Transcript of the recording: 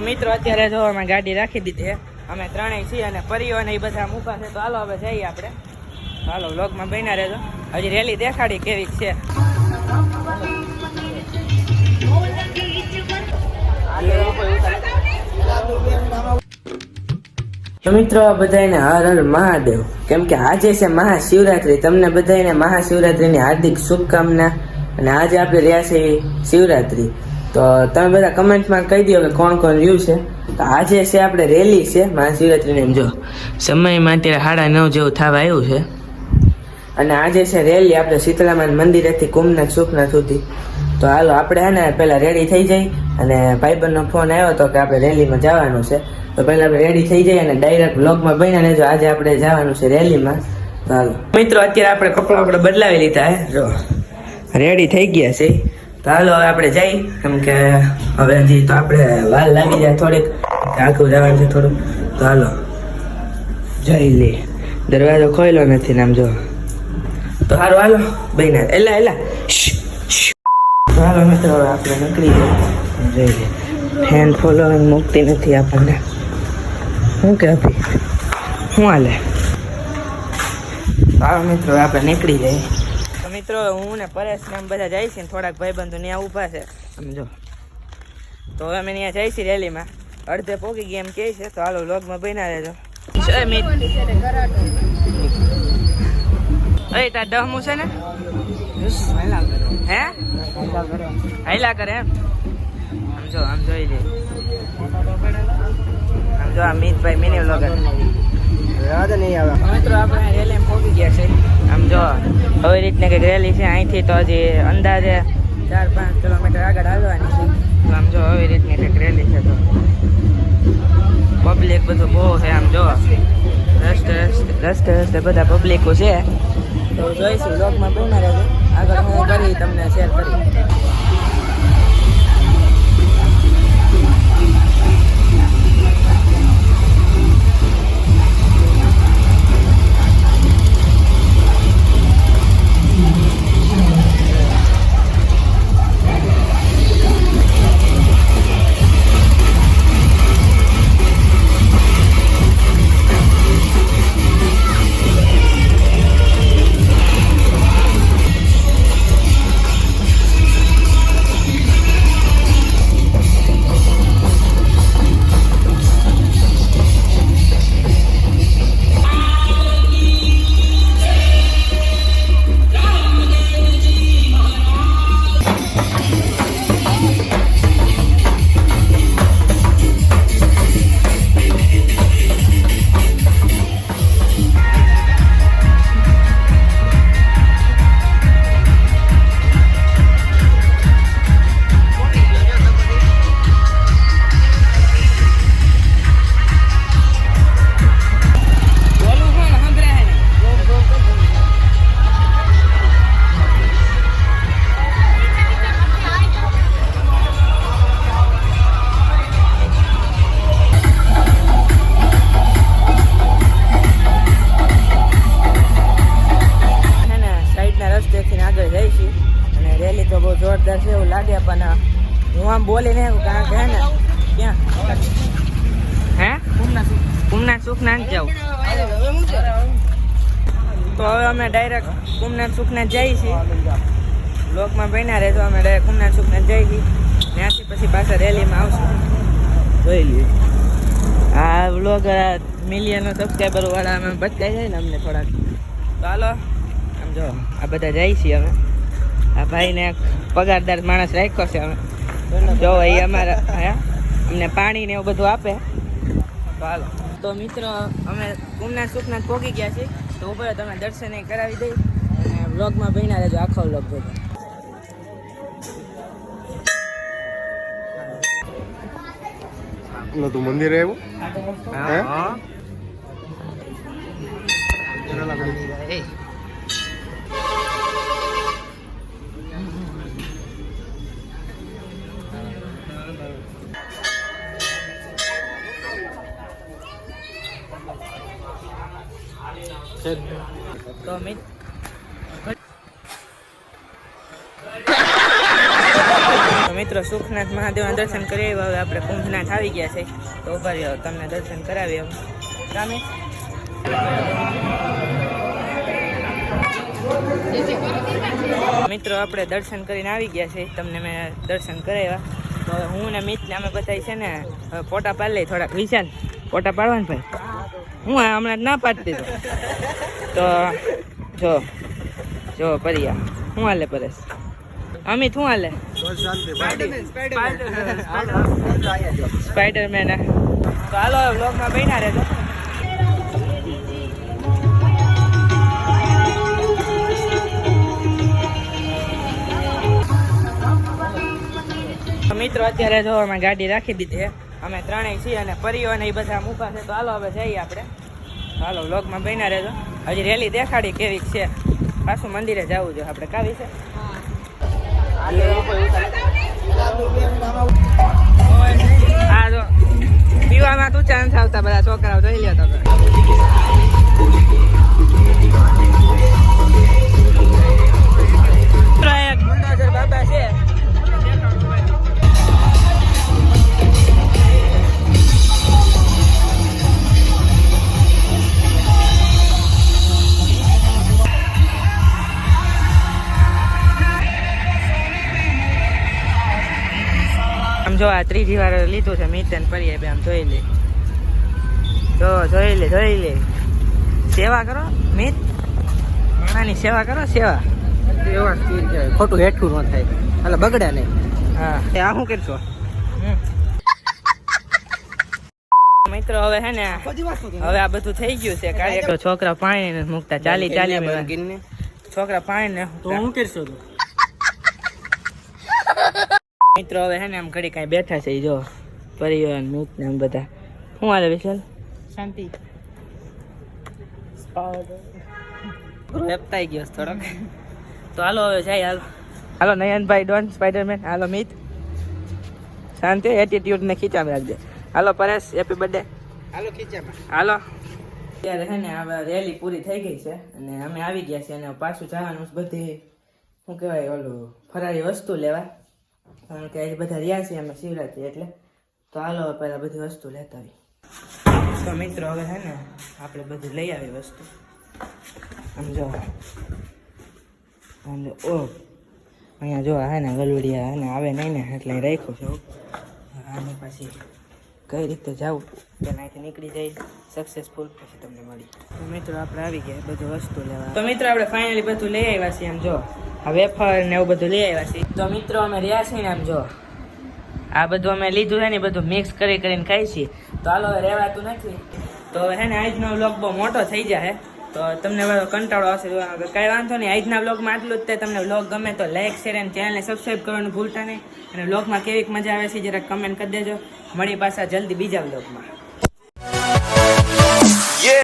મિત્રો, અત્યારે જો અમે ગાડી રાખી દીધી અમે ત્રણેય છીએ અને પરિવાર ને એ બધા મૂકા છે. તો હાલો, હવે જઈએ આપણે. હાલો વ્લોગમાં બન્યા રહેજો. હજી રેલી દેખાડી કેવી છે. મિત્રો બધાને હર હર મહાદેવ. કેમ કે આજે છે મહાશિવરાત્રી. તમને બધાને મહાશિવરાત્રીની હાર્દિક શુભકામના. અને આજે આપણે રહ્યા છે શિવરાત્રી. તો તમે બધા કમેન્ટમાં કહી દો કે કોણ કોણ રહ્યું છે. તો આજે છે આપણે રેલી છે મહાશિવરાત્રીની. જો સમયમાં અત્યારે સાડા નવ જેવું થવા આવ્યું છે. અને આજે છે રેલી આપણે શીતળામાન મંદિરેથી કુંભનાથ સુખનાથ સુધી તો હાલો, આપણે હે ને પહેલાં રેડી થઈ જઈ અને ભાઈબંધનો ફોન આવ્યો હતો કે આપણે રેલીમાં જવાનું છે. તો પહેલાં આપણે રેડી થઈ જઈએ અને ડાયરેક્ટ બ્લોગમાં બન્યા લેજો આજે આપણે જવાનું છે રેલીમાં. હાલો. મિત્રો, અત્યારે આપણે કપડાં આપણે બદલાવી લીધા હે. જો, રેડી થઈ ગયા છે. હાલો, હવે આપણે જઈ. કેમ કે હવે હજી તો આપણે વાલ લાગી જાય થોડીક. આખું જવાનું છે થોડુંક. તો હાલો, જઈ લે દરવાજો ખોયલો નથી ને આમ જો. તો સારું હાલો બહેના એલા એલા. હાલો, મિત્રો આપણે નીકળી જઈએ. જઈ લે ફેન ફોલોઈંગ મૂકતી નથી આપણને. શું કે અભી? શું હાલે? હાલો, મિત્રો આપણે નીકળી જઈએ. મિત્રો હું ને પરેશ ને બધા જાય છે થોડાક ભાઈબંધો ત્યાં ઊભા છે. સમજો તો અમે ત્યાં જઈશી રેલીમાં. અડધે પોગી ગઈ એમ કહે છે તો હાલો વ્લોગમાં બન્યા રહેજો. જય અરે તાર દહમું છે ને? હે? હાઈલા કરે. એમ? સમજો આમ જોઈ લે. આમ આ મિતભાઈ મિની વ્લોગર. મિત્રો, આપણે રેલી પહોંચી ગયા છે આમ જો, હવે રીતને કંઈક રેલી છે, અહીંથી તો હજી અંદાજે ચાર પાંચ કિલોમીટર આગળ હાલવાની છે. આમ જો આવી રીતની કંઈક રેલી છે તો. પબ્લિક બધું બહુ છે, આમ જો. રસ્તે રસ્તે રસ્તે બધા પબ્લિકો છે. તો જોઈશું લોકમાં બહુ રહેજો આગળ હું કરી તમને શેર કરી રસ્તેથી આગળ જઈશું. અને રેલી તો બહુ જોરદાર છે એવું લાગે પણ હું આમ બોલી નહીં કારણ કે ને ક્યાં? હે? કુમના સુખનાથ જાઉં. તો હવે અમે ડાયરેક્ટ કુમનાથ સુખનાથ જઈએ છીએ. બ્લોકમાં બન્યા રહે તો અમે ડાયરેક્ટ કુમનાથ સુખને જઈએ છીએ. ત્યાંથી પછી પાછા રેલીમાં આવશું. જોઈ લઈએ. આ બ્લોગ મિલિયનો સબસ્ક્રાઈબર વાળા અમે બચકાઈ જાય ને અમને થોડાક. તો હાલો. આમ જો આ બધા જાય છીએ અમે. આ ભાઈને પગારદાર માણસ રાખ્યો છે અમે. જો એ અમારા હે અમને પાણી ને એવું બધું આપે. ચાલો તો મિત્રો અમે કુમનાથ સુખનાથ પહોંચી ગયા છીએ. તો ઉપર તમે દર્શન કરાવી દઈ. અને વ્લોગમાં બન્યા રહેજો આખો વ્લોગ જોજો. નતું મંદિર આવ્યું? હે? એ તો મિત મિત્રો સુખનાથ મહાદેવના દર્શન કરી આવ્યા. હવે આપણે કુંભનાથ આવી ગયા છે. તો ઊભા રહ્યો. તમને દર્શન કરાવીએ એમ સામે મિત્રો, આપણે દર્શન કરીને આવી ગયા છે. તમને મેં દર્શન કરાવ્યા. તો હવે હું ને મિત ને અમે બધા છે ને ફોટા પાડી લઈ થોડાક વિશાલ. ફોટા પાડવા ભાઈ. હું હમણાં ના પાડતી તો જો જો પરિયા, હું હાલે પરેશ? અમિત, હું હાલે? સ્પાઈડરમેન તો હાલો બ્લોગમાં બન્યા રહેજો. મિત્રો, અત્યારે જો અમે ગાડી રાખી દીધી અમે ત્રણેય છીએ અને પરિયો ને એ બધા મૂકા છે. તો હાલો હવે જઈએ આપણે. હાલો બ્લોગમાં બન્યા રહેજો. હજી રેલી દેખાડી કેવી છે. પાછું મંદિરે જવું જોઈએ આપણે કાવી છે? આ જો. પીવામાં તું ચાન્સ આવતા બધા? છોકરાઓ જોઈ લ્યો તમે. જો આ ત્રીજી વાર લીધું છે મિતન પરીએ આપે આમ જોઈ લે. જો જોઈ લે જોઈ લે. સેવા કરો મિત. માણાની સેવા કરો સેવા. એવા ખોટું હેઠું ન થાય. એટલે બગડે નહીં. હા. એ આ શું કરશો? મિત્રો હવે હે ને હવે આ બધું થઈ ગયું છે કાર્ય તો છોકરા પાણી મૂકતા. ચાલી ચાલી. છોકરા પાણી ને તો હું કરશો તું? મિત્રો હવે હે ને આમ ઘડી કાંઈ બેઠા છે જો પરિવાર મિત ને આમ બધા. શું હાલે વિશાલ? શાંતિ. વેપતાઈ ગયો થોડોક. તો હાલો હવે જાય હાલો. હાલો નયનભાઈ ડોન સ્પાઈડરમેન હાલો મિત. શાંતિ એટીટ્યુડ ને ખીચામાં રાખજે. હાલો પરેશ હેપી બર્થડે હાલો ખીચામાં. હાલો. અત્યારે છે ને હવે રેલી પૂરી થઈ ગઈ છે અને અમે આવી ગયા છીએ અને પાછું જવાનું બધી શું કહેવાય ઓલું ફરારી વસ્તુ લેવા. કારણ કે આજે બધા રહ્યા છીએ અમે શિવરાત્રી એટલે. તો હાલો પહેલાં બધી વસ્તુ લેતા આવી તો મિત્રો, હવે છે ને, આપણે બધું લઈ આવી વસ્તુ. સમજો અને ઓ. અહીંયા જો હે ને ગલુડિયા હે ને, આવે નહીં ને, એટલે રાખ્યો છું. આને પાછી કઈ રીતે જવું? કે અહીંથી નીકળી જાય? સક્સેસફુલ પછી તમને મળી. તો મિત્રો આપણે આવી ગયા. બધું વસ્તુ લેવા. તો મિત્રો આપણે ફાઇનલી બધું લઈ આવ્યા છીએ આમ જો. આ વેફર ને એવું બધું લઈ આવ્યા છીએ. તો મિત્રો અમે રહ્યા છીએ ને આમ જો. આ બધું અમે લીધું છે ને બધું મિક્સ કરી કરીને ખાઈ છીએ. તો હાલો હવે રહેવાતું નથી. તો હવે હે ને આજનો વ્લોગ બહુ મોટો થઈ જાય તો તમને બધો કંટાળો આવશે. કાંઈ વાંધો નહીં આજના વ્લોગમાં આટલું જ તે. તમને વ્લોગ ગમે તો લાઈક શેર અને ચેનલને સબસ્ક્રાઈબ કરવાનું ભૂલતા નહીં. અને વ્લોગમાં કેવીક મજા આવે છે જરાક કમેન્ટ કરી દેજો. મળી પાછા જલ્દી બીજા વ્લોગમાં